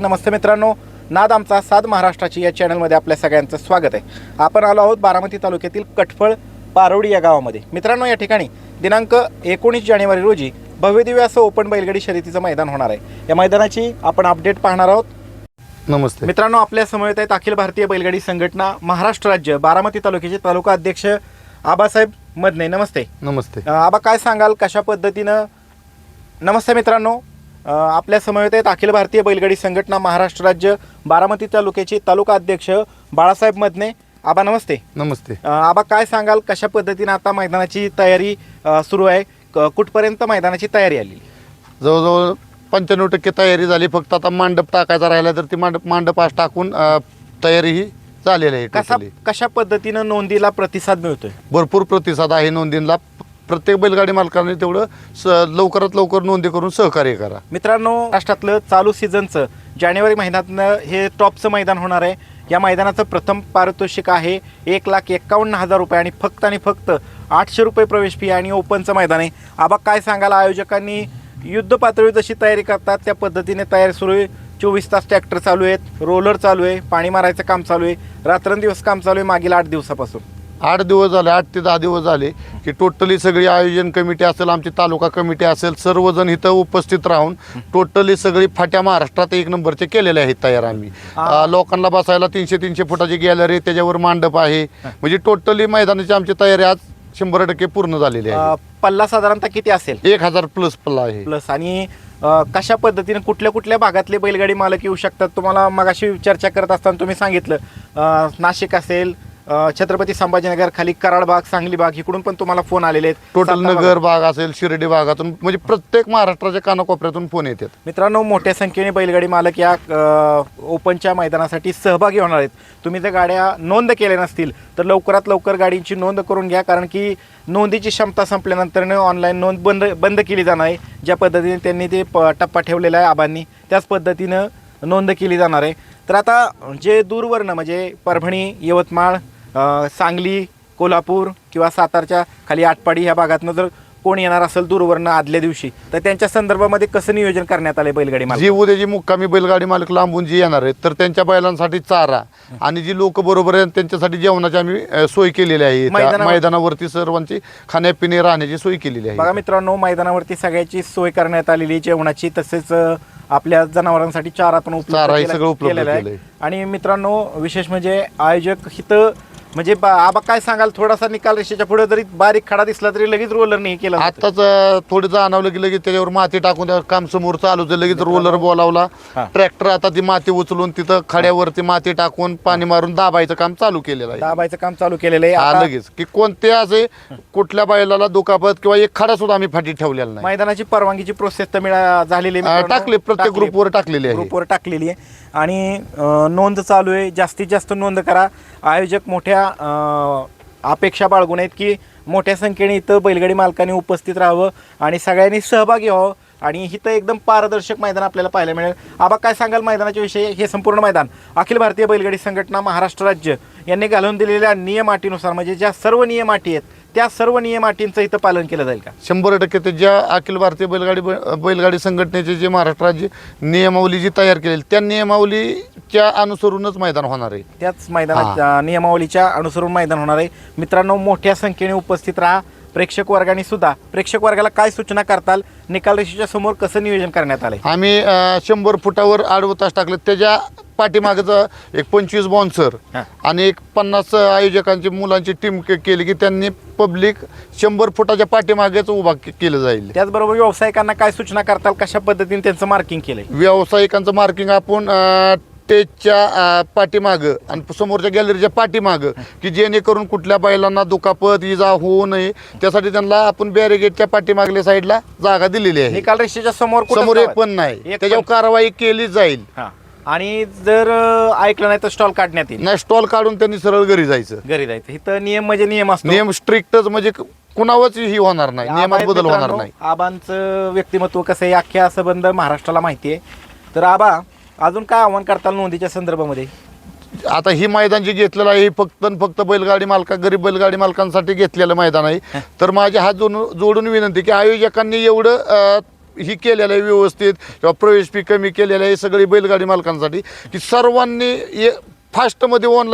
नमस्ते मित्रांनो नाद आमचा साध महाराष्ट्राची या चॅनलमध्ये आपल्या सगळ्यांचं स्वागत आहे. आपण आलो आहोत बारामती तालुक्यातील कटफळ पारोडी या गावामध्ये. मित्रांनो या ठिकाणी दिनांक एकोणीस जानेवारी रोजी भव्यदिव्य असं ओपन बैलगाडी शर्यतीचं मैदान होणार आहे. या मैदानाची आपण अपडेट पाहणार आहोत. नमस्ते. मित्रांनो आपल्या समवेत आहेत अखिल भारतीय बैलगाडी संघटना महाराष्ट्र राज्य बारामती तालुक्याचे तालुका अध्यक्ष आबासाहेब मदने. नमस्ते. नमस्ते. आबा काय सांगाल? कशा पद्धतीनं? नमस्ते मित्रांनो. आपल्या समवेत आहेत अखिल भारतीय बैलगाडी संघटना महाराष्ट्र राज्य बारामती तालुक्याचे तालुका अध्यक्ष बाळासाहेब मदने. आबा नमस्ते. नमस्ते. आबा काय सांगाल? कशा पद्धतीनं आता मैदानाची तयारी सुरू आहे? कुठपर्यंत मैदानाची तयारी आली? जवळजवळ पंच्याण्णव टक्के तयारी झाली. फक्त आता मांडप टाकायचा राहिला तर ती मांडप मांडप आज टाकून तयारी ही झालेली आहे कसा totally. कशा पद्धतीनं नोंदीला प्रतिसाद मिळतोय? भरपूर प्रतिसाद आहे नोंदींना. प्रत्येक बैलगाडी मालकाने तेवढं स लवकरात लवकर नोंदी करून सहकार्य करा. मित्रांनो महाराष्ट्रातलं चालू सीझनचं जानेवारी महिन्यातनं हे टॉपचं मैदान होणार आहे. या मैदानाचं प्रथम पारितोषिक आहे एक लाख एक्कावन्न हजार रुपये आणि फक्त आणि फक्त आठशे रुपये प्रवेश फी आणि ओपनचं मैदान आहे. आबा काय सांगायला आयोजकांनी युद्ध पातळीवर जशी तयारी करतात त्या पद्धतीने तयारी सुरू आहे. चोवीस तास ट्रॅक्टर चालू आहेत रोलर चालू आहे पाणी मारायचं काम चालू आहे. रात्रंदिवस काम चालू आहे मागील आठ दिवसापासून. आठ दिवस झाले आठ ते दहा दिवस झाले की टोटली सगळी आयोजन कमिटी असेल आमची तालुका कमिटी असेल सर्वजण इथं उपस्थित राहून टोटली सगळी फाट्या महाराष्ट्रात एक नंबरचे केलेले आहेत तयार आम्ही. लोकांना बसायला तीनशे तीनशे फुटाची गॅलरी त्याच्यावर मांडप आहे. म्हणजे टोटली मैदानाची आमची तयारी आज शंभर टक्के पूर्ण झालेली आहे. पल्ला साधारणतः किती असेल? एक हजार प्लस पल्ला आहे. प्लस आणि कशा पद्धतीने कुठल्या कुठल्या भागातले बैलगाडी मालक येऊ शकतात? तुम्हाला मगाशी चर्चा करत असताना तुम्ही सांगितलं नाशिक असेल अ, छत्रपती संभाजीनगर खाली कराड भाग सांगली भाग इकडून पण तुम्हाला फोन आलेले आहेत. टोटल सातारा. नगर भाग असेल शिर्डी भागातून म्हणजे प्रत्येक महाराष्ट्राच्या कानाकोपऱ्यातून फोन येतात. मित्रांनो मोठ्या संख्येने बैलगाडी मालक या अ, ओपनच्या मैदानासाठी सहभागी होणार आहेत. तुम्ही जर गाड्या नोंद केल्या नसतील तर लवकरात लवकर गाडीची नोंद करून घ्या कारण की नोंदीची क्षमता संपल्यानंतर ऑनलाईन नोंद बंद बंद केली जाणार आहे. ज्या पद्धतीने त्यांनी ते प टप्पा ठेवलेला आहे आबांनी त्याच पद्धतीनं नोंद केली जाणार आहे. तर आता जे दूरवरनं म्हणजे परभणी यवतमाळ सांगली कोल्हापूर किंवा सातारच्या खाली आटपाडी ह्या भागातनं जर कोण येणार असेल दूरवरनं आदल्या दिवशी तर त्यांच्या संदर्भामध्ये कसं नियोजन करण्यात आलंय बैलगाडी मालक जी उद्या जी मुक्कामी बैलगाडी मालक लांबून जी येणार आहेत तर त्यांच्या बैलांसाठी चारा आणि जी लोक बरोबर आहेत त्यांच्यासाठी जेवणाची आम्ही अ, सोय केलेली आहे त्या मैदानावर- मैदानावरती सर्वांची खाण्यापिणे राहण्याची सोय केलेली बघा आहे मित्रांनो मैदानावरती सगळ्याची सोय करण्यात आलेली आहे जेवणाची तसेच अ, आपल्या जनावरांसाठी चारा पण उपलब्ध चाराही केला- सगळं उपलब्ध केलेला आहे. केलंय. आणि मित्रांनो विशेष म्हणजे आयोजक इथं म्हणजे बा- आबा काय सांगाल? थोडासा निकाल रेषेच्या पुढे जरी बारीक खडा दिसला तरी लगेच रोलर नाही केला. आताच अ, थोडं जाणवलं की लगेच त्याच्यावर माती टाकून काम समोर चालू होतं. लगेच रोलर बोलावला. हा. ट्रॅक्टर आता ती माती उचलून तिथं खड्यावरती माती टाकून पाणी मारून दाबायचं काम चालू केलेलं आहे. दाबायचं काम चालू केलेलं आहे. हा आता लगेच. की कोणते असे कुठल्या बैलाला दुखापत किंवा एक खडा सुद्धा आम्ही फाटी ठेवलेला नाही. मैदानाची परवानगीची प्रोसेस तर मिळा झालेली आहे अ, मित्रांनो. टाकले प्रत्येक टाकली. ग्रुपवर टाकलेली आहे. ग्रुपवर टाकलेली आहे. आणि अ, नोंद चालू आहे. जास्तीत जास्त नोंद करा. आयोजक मोठ्या त्या अपेक्षा बाळगून आहेत की मोठ्या संख्येने इथं बैलगाडी मालकांनी उपस्थित राहावं आणि सगळ्यांनी सहभागी व्हावं. आणि इथं एकदम पारदर्शक मैदान आपल्याला पाहायला मिळेल. आबा काय सांगाल मैदानाच्या विषयी? हे संपूर्ण मैदान. अखिल भारतीय बैलगाडी संघटना महाराष्ट्र राज्य यांनी घालून दिलेल्या नियम अटीनुसार म्हणजे ज्या सर्व नियम अटी आहेत त्या सर्व नियम अटींचं इथं पालन केलं जाईल का? शंभर टक्के ते ज्या अखिल भारतीय बैलगाडी बैलगाडी संघटनेचे जे महाराष्ट्र राज्य नियमावली जी तयार केलेली त्या नियमावलीच्या अनुसरूनच मैदान होणार आहे. त्याच मैदानाच्या नियमावलीच्या अनुसरून मैदान होणार आहे. मित्रांनो मोठ्या संख्येने उपस्थित राहा. प्रेक्षक वर्गाने सुद्धा प्रेक्षक वर्गाला काय सूचना करताल? निकाल रेषेच्या समोर कसं नियोजन करण्यात आलंय? आम्ही अ, शंभर फुटावर आडवं तास टाकलं. त्याच्या पाठीमागचं एक पंचवीस बॉन्सर. आणि एक पन्नास आयोजकांची मुलांची टीम केली की त्यांनी पब्लिक शंभर फुटाच्या पाठीमागेच उभा केलं जाईल. त्याचबरोबर व्यावसायिकांना काय सूचना करताल? कशा पद्धतीने त्यांचं मार्किंग केलंय? व्यावसायिकांचं मार्किंग आपण स्टेजच्या पाठीमागं आणि समोरच्या गॅलरीच्या पाठीमागं की जेणेकरून कुठल्या बैलांना दुखापत इजा होऊ नये त्यासाठी त्यांना आपण बॅरिगेटच्या पाठीमागल्या साईडला जागा दिलेली आहे. निकाल रेषेच्या समोर समोर एक. पण नाही. त्याच्यावर कारवाई केली जाईल. आणि जर अं, ऐकलं नाही तर स्टॉल काढण्यात येईल. नाही स्टॉल काढून त्यांनी सरळ घरी जायचं. घरी जायचं. इथं नियम म्हणजे नियम असतो. नियम स्ट्रिक्टच म्हणजे कुणावरच ही होणार नाही. नियमात बदल होणार नाही. आबांचं व्यक्तिमत्व कसं आहे अख्ख्या संबंध महाराष्ट्राला माहिती आहे. तर आबा अजून काय आव्हान करताल नोंदीच्या संदर्भामध्ये? आता ही मैदान जे घेतलेलं आहे हे फक्त आणि फक्त बैलगाडी मालका गरीब बैलगाडी मालकांसाठी घेतलेलं मैदान आहे. तर माझे हात जोडून जोडून विनंती की आयोजकांनी एवढं अं, ही केलेलं आहे व्यवस्थित किंवा प्रवेश फी कमी केलेलं आहे सगळी बैलगाडी मालकांसाठी की सर्वांनी फास्टमध्ये ऑनलाईन